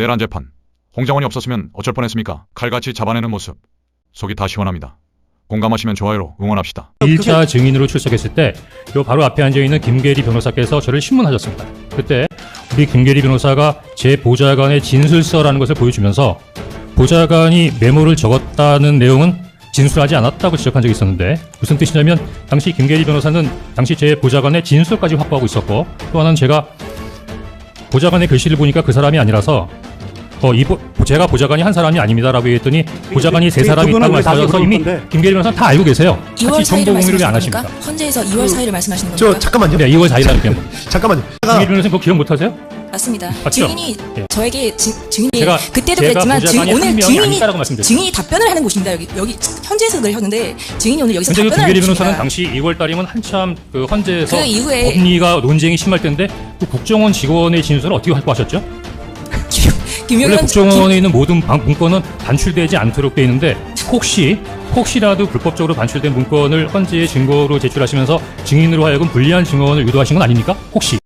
내란 재판. 홍장원이 없었으면 어쩔 뻔했습니까? 칼같이 잡아내는 모습. 속이 다 시원합니다. 공감하시면 좋아요로 응원합시다. 1차 증인으로 출석했을 때 요 바로 앞에 앉아 있는 김계리 변호사께서 저를 신문하셨습니다. 그때 우리 김계리 변호사가 제 보좌관의 진술서라는 것을 보여주면서 보좌관이 메모를 적었다는 내용은 진술하지 않았다고 지적한 적이 있었는데 무슨 뜻이냐면 당시 김계리 변호사는 당시 제 보좌관의 진술까지 확보하고 있었고 또 하나는 제가 보좌관의 글씨를 보니까 그 사람이 아니라서 어, 이 보, 제가 보좌관이 한 사람이 아닙니다라고 했더니 보좌관이 세그 사람이 그거는 있다고 나중에 말씀하셔서 이미 건데? 김계리 변호사는 다 알고 계세요. 2월 같이 4일을 정보 공유를 왜안 하십니까? 헌재에서 2월 4일을 말씀하시는 저 겁니까? 잠깐만요. 네, 2월 4일날 때문에. 잠깐만요. 김계리 변호사님 그거 기억 못하세요? 맞습니다. 맞죠? 증인이 예. 저에게 증, 증인이 제가- 그때도 제가 그랬지만 증, 보좌관이 한 오늘 명이 증인이 아니다라고 말씀드렸죠. 증인이 답변을 하는 곳입니다. 여기 여기 현재에서 늘 하는데 증인이 오늘 여기서 근데 그 답변을 김계리 하는 변호사는 곳입니다. 당시 2월 달이면 한참 그 헌재에서 그 이후에- 법리가 논쟁이 심할 때인데 그 국정원 직원의 진술을 어떻게 확보하셨죠? 원래 국정원에 있는 모든 방- 문건은 반출되지 않도록 돼 있는데 혹시 혹시라도 불법적으로 반출된 문건을 헌재에 증거로 제출하시면서 증인으로 하여금 불리한 증언을 유도하신 건 아닙니까? 혹시